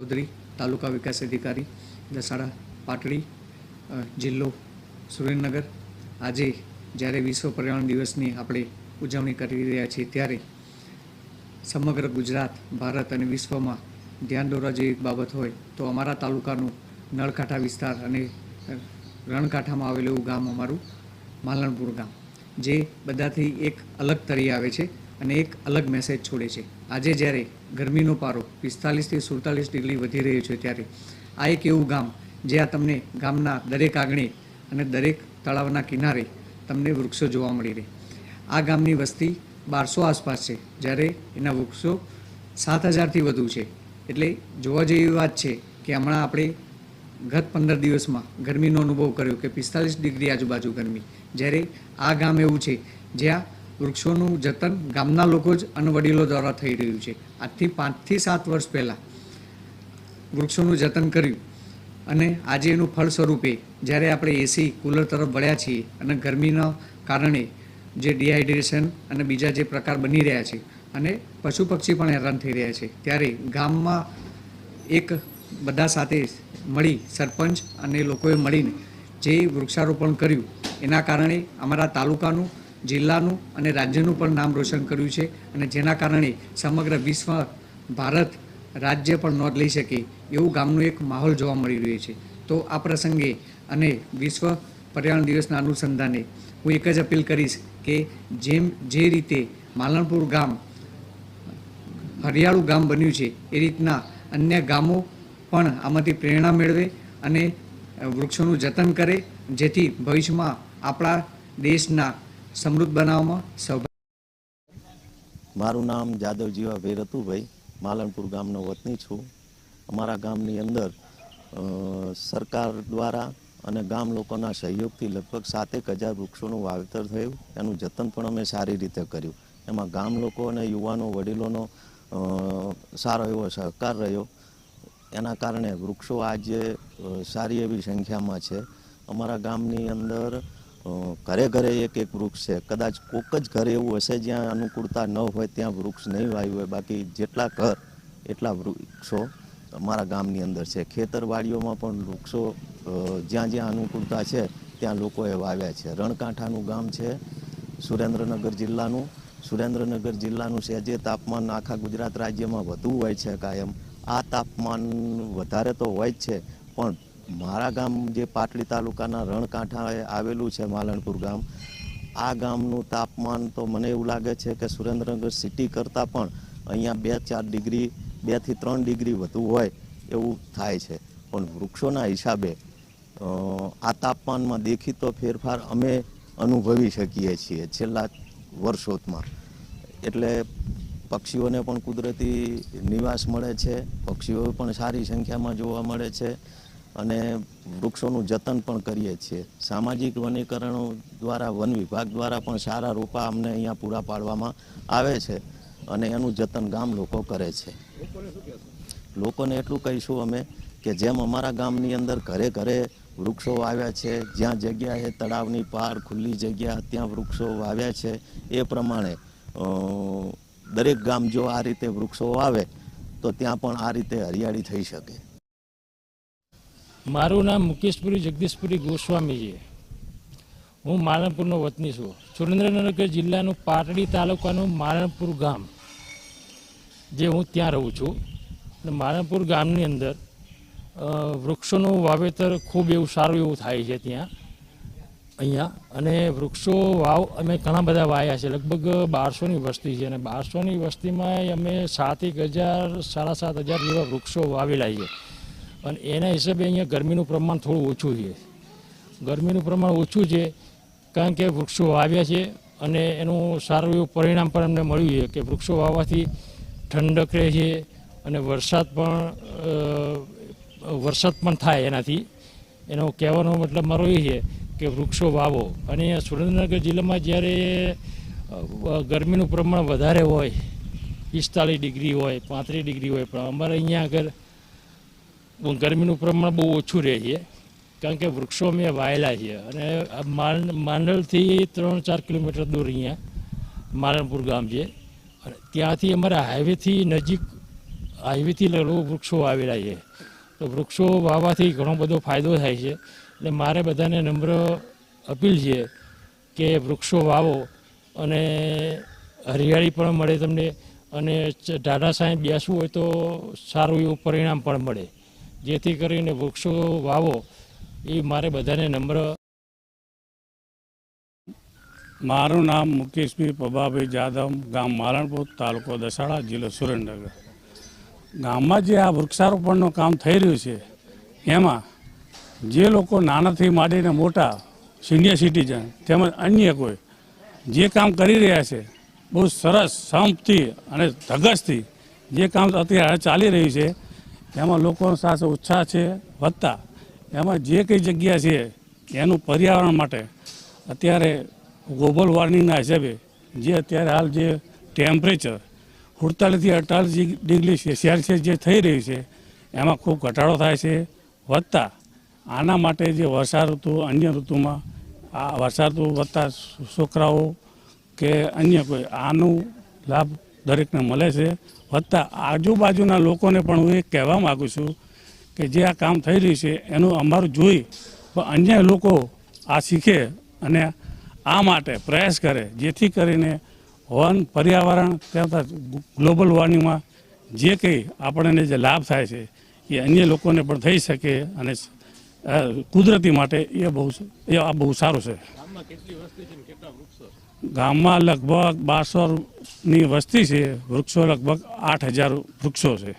ચૌધરી, તાલુકા વિકાસ અધિકારી, દસાડા, પાટડી જિલ્લો, સુરેન્દ્રનગર. આજે જ્યારે વિશ્વ પર્યાવરણ દિવસની આપણે ઉજવણી કરી રહ્યા છીએ, ત્યારે સમગ્ર ગુજરાત, ભારત અને વિશ્વમાં ધ્યાન દોરવા જેવી બાબત હોય, તો અમારા તાલુકાનું નળકાંઠા વિસ્તાર અને રણકાંઠામાં આવેલું ગામ અમારું માલણપુર ગામ, જે બધાથી એક અલગ તરી આવે છે. અને એક અલગ મેસેજ છોડે છે. આજે જ્યારે ગરમીનો પારો પિસ્તાલીસથી સુડતાલીસ ડિગ્રી વધી રહ્યો છે ત્યારે આ એક એવું ગામ જ્યાં તમને ગામના દરેક આંગણે અને દરેક તળાવના કિનારે તમને વૃક્ષો જોવા મળી રહે. આ ગામની વસ્તી બારસો આસપાસ છે. જ્યારે એના વૃક્ષો સાત હજારથી વધુ છે. એટલે જોવા જેવી વાત છે કે હમણાં આપણે ગત પંદર દિવસમાં ગરમીનો અનુભવ કર્યો કે પિસ્તાલીસ ડિગ્રી આજુબાજુ ગરમી. જ્યારે આ ગામ એવું છે જ્યાં વૃક્ષોનું જતન ગામના લોકો જ અને વડીલો દ્વારા થઈ રહ્યું છે. આજથી પાંચથી સાત વર્ષ પહેલાં વૃક્ષોનું જતન કર્યું અને આજે એનું ફળ સ્વરૂપે જ્યારે આપણે એસી કુલર તરફ વળ્યા છીએ અને ગરમીના કારણે જે ડિહાઇડ્રેશન અને બીજા જે પ્રકાર બની રહ્યા છે અને પશુ પક્ષી પણ હેરાન થઈ રહ્યા છે, ત્યારે ગામમાં એક બધા સાથે મળી સરપંચ અને લોકોએ મળીને જે વૃક્ષારોપણ કર્યું, એના કારણે અમારા તાલુકાનું જિલ્લાનું અને રાજ્યનું પણ નામ રોશન કર્યું છે અને જેના કારણે સમગ્ર વિશ્વ ભારત રાજ્ય પણ નોંધ લઈ શકે એવું ગામનું એક માહોલ જોવા મળી રહ્યો છે. તો આ પ્રસંગે અને વિશ્વ પર્યાવરણ દિવસના અનુસંધાને હું એક જ અપીલ કરીશ કે જેમ જે રીતે માલણપુર ગામ હરિયાળું ગામ બન્યું છે, એ રીતના અન્ય ગામો પણ આમાંથી પ્રેરણા મેળવે અને વૃક્ષોનું જતન કરે, જેથી ભવિષ્યમાં આપણા દેશના સમૃદ્ધ બનાવવામાં સૌ મારું નામ જાદવજીવા રતુભાઈ માલણપુર ગામનો વતની છું. અમારા ગામની અંદર સરકાર દ્વારા અને ગામ લોકોના સહયોગથી લગભગ સાતેક હજાર વૃક્ષોનું વાવેતર થયું. એનું જતન પણ અમે સારી રીતે કર્યું. એમાં ગામ લોકો અને યુવાનો વડીલોનો સારો એવો સહકાર રહ્યો. એના કારણે વૃક્ષો આજે સારી એવી સંખ્યામાં છે. અમારા ગામની અંદર ઘરે ઘરે એક એક વૃક્ષ છે. કદાચ કોક જ ઘરે એવું હશે જ્યાં અનુકૂળતા ન હોય ત્યાં વૃક્ષ નહીં વાવ્યું હોય. બાકી જેટલા ઘર એટલા વૃક્ષો અમારા ગામની અંદર છે. ખેતરવાડીઓમાં પણ વૃક્ષો જ્યાં જ્યાં અનુકૂળતા છે ત્યાં લોકોએ વાવ્યા છે. રણકાંઠાનું ગામ છે, સુરેન્દ્રનગર જિલ્લાનું. સુરેન્દ્રનગર જિલ્લાનું છે, જે તાપમાન આખા ગુજરાત રાજ્યમાં વધુ હોય છે કાયમ. આ તાપમાન વધારે તો હોય જ છે, પણ મારા ગામ જે પાટડી તાલુકાના રણકાંઠાએ આવેલું છે માલણપુર ગામ, આ ગામનું તાપમાન તો મને એવું લાગે છે કે સુરેન્દ્રનગર સિટી કરતાં પણ અહીંયા બે ચાર ડિગ્રી બેથી ત્રણ ડિગ્રી વધુ હોય એવું થાય છે. પણ વૃક્ષોના હિસાબે આ તાપમાનમાં દેખીતો ફેરફાર અમે અનુભવી શકીએ છીએ છેલ્લા વર્ષોમાં. એટલે પક્ષીઓને પણ કુદરતી નિવાસ મળે છે, પક્ષીઓ પણ સારી સંખ્યામાં જોવા મળે છે. અને વૃક્ષોનું જતન પણ કરીએ છીએ. સામાજિક વનીકરણો દ્વારા, વન વિભાગ દ્વારા પણ સારા રોપા અમને અહીંયા પૂરા પાડવામાં આવે છે અને એનું જતન ગામ લોકો કરે છે. લોકોને એટલું કહીશું અમે કે જેમ અમારા ગામની અંદર ઘરે ઘરે વૃક્ષો વાવ્યા છે, જ્યાં જગ્યાએ તળાવની પાર ખુલ્લી જગ્યા ત્યાં વૃક્ષો વાવ્યા છે, એ પ્રમાણે દરેક ગામ જો આ રીતે વૃક્ષો વાવે, તો ત્યાં પણ આ રીતે હરિયાળી થઈ શકે. મારું નામ મુકેશપુરી જગદીશપુરી ગોસ્વામી છે હું માલણપુરનો વતની છું. સુરેન્દ્રનગર જિલ્લાનું પાટડી તાલુકાનું માલણપુર ગામ, જે હું ત્યાં રહું છું. અને માલણપુર ગામની અંદર વૃક્ષોનું વાવેતર ખૂબ એવું સારું એવું થાય છે ત્યાં, અહીંયા. અને વૃક્ષો વાવ, અમે ઘણા બધા વાયા છે. લગભગ બારસોની વસ્તી છે. અને બારસોની વસ્તીમાં અમે સાત એક હજાર, સાડા સાત હજાર જેવા વૃક્ષો વાવેલા છે. અને એના હિસાબે અહીંયા ગરમીનું પ્રમાણ થોડું ઓછું છે. ગરમીનું પ્રમાણ ઓછું છે કારણ કે વૃક્ષો વાવ્યા છે અને એનું સારું એવું પરિણામ પણ અમને મળ્યું છે કે વૃક્ષો વાવવાથી ઠંડક રહે છે અને વરસાદ પણ વરસાદ પણ થાય એનાથી. એનો કહેવાનો મતલબ મારો એ છે કે વૃક્ષો વાવો. અને સુરેન્દ્રનગર જિલ્લામાં જ્યારે ગરમીનું પ્રમાણ વધારે હોય, પિસ્તાલીસ ડિગ્રી હોય, પાંત્રીસ ડિગ્રી હોય, પણ અમારે અહીંયા આગળ ગરમીનું પ્રમાણ બહુ ઓછું રહે છે. કારણ કે વૃક્ષો અમે વાયેલા છે અને માંડ માંડલથી ત્રણ ચાર કિલોમીટર દૂર અહીંયા માલણપુર ગામ છે. અને ત્યાંથી અમારા હાઈવેથી નજીક હાઈવેથી લગભગ વૃક્ષો આવેલા છે. તો વૃક્ષો વાવવાથી ઘણો બધો ફાયદો થાય છે. એટલે મારે બધાને નમ્ર અપીલ છે કે વૃક્ષો વાવો અને હરિયાળી પણ મળે તમને અને ઢાઢા સાહેબ બેસવું હોય તો સારું એવું પરિણામ પણ મળે. જેથી કરીને વૃક્ષો વાવો, એ મારે બધાને નમ્ર મારું નામ મુકેશભાઈ પબાભાઈ જાદવ, ગામ મારણપુર, તાલુકો દસાડા, જિલ્લો સુરેન્દ્રનગર. ગામમાં જે આ વૃક્ષારોપણનું કામ થઈ રહ્યું છે, એમાં જે લોકો નાનાથી માંડીને મોટા, સિનિયર સિટીઝન તેમજ અન્ય કોઈ, જે કામ કરી રહ્યા છે, બહુ સરસ, સંપથી અને ધગસથી જે કામ અત્યારે ચાલી રહ્યું છે એમાં લોકોનો સાથે ઉત્સાહ છે, વધતા. એમાં જે કંઈ જગ્યા છે, એનું પર્યાવરણ માટે અત્યારે ગ્લોબલ વોર્મિંગના હિસાબે જે અત્યારે હાલ જે ટેમ્પરેચર સુડતાલીસથી અડતાલીસ ડિગ્રી સેલ્સિયસ જે થઈ રહ્યું છે, એમાં ખૂબ ઘટાડો થાય છે, વધતા. આના માટે જે વર્ષા ઋતુ, અન્ય ઋતુમાં આ વર્ષા ઋતુ વધતા છોકરાઓ કે અન્ય કોઈ, આનું લાભ દરેકને મળે છે. વધતા આજુબાજુના લોકોને પણ હું એ કહેવા માગું છું કે જે આ કામ થઈ રહ્યું છે, એનું અમારું જોઈ અન્ય લોકો આ શીખે અને આ માટે પ્રયાસ કરે, જેથી કરીને વન પર્યાવરણ તથા ગ્લોબલ વોર્મિંગમાં જે કંઈ આપણને જે લાભ થાય છે, એ અન્ય લોકોને પણ થઈ શકે અને કુદરતી માટે એ બહુ એ આ બહુ સારું છે? ગામમાં લગભગ બારસોની વસ્તી છે વૃક્ષો લગભગ આઠ હજાર વૃક્ષો છે.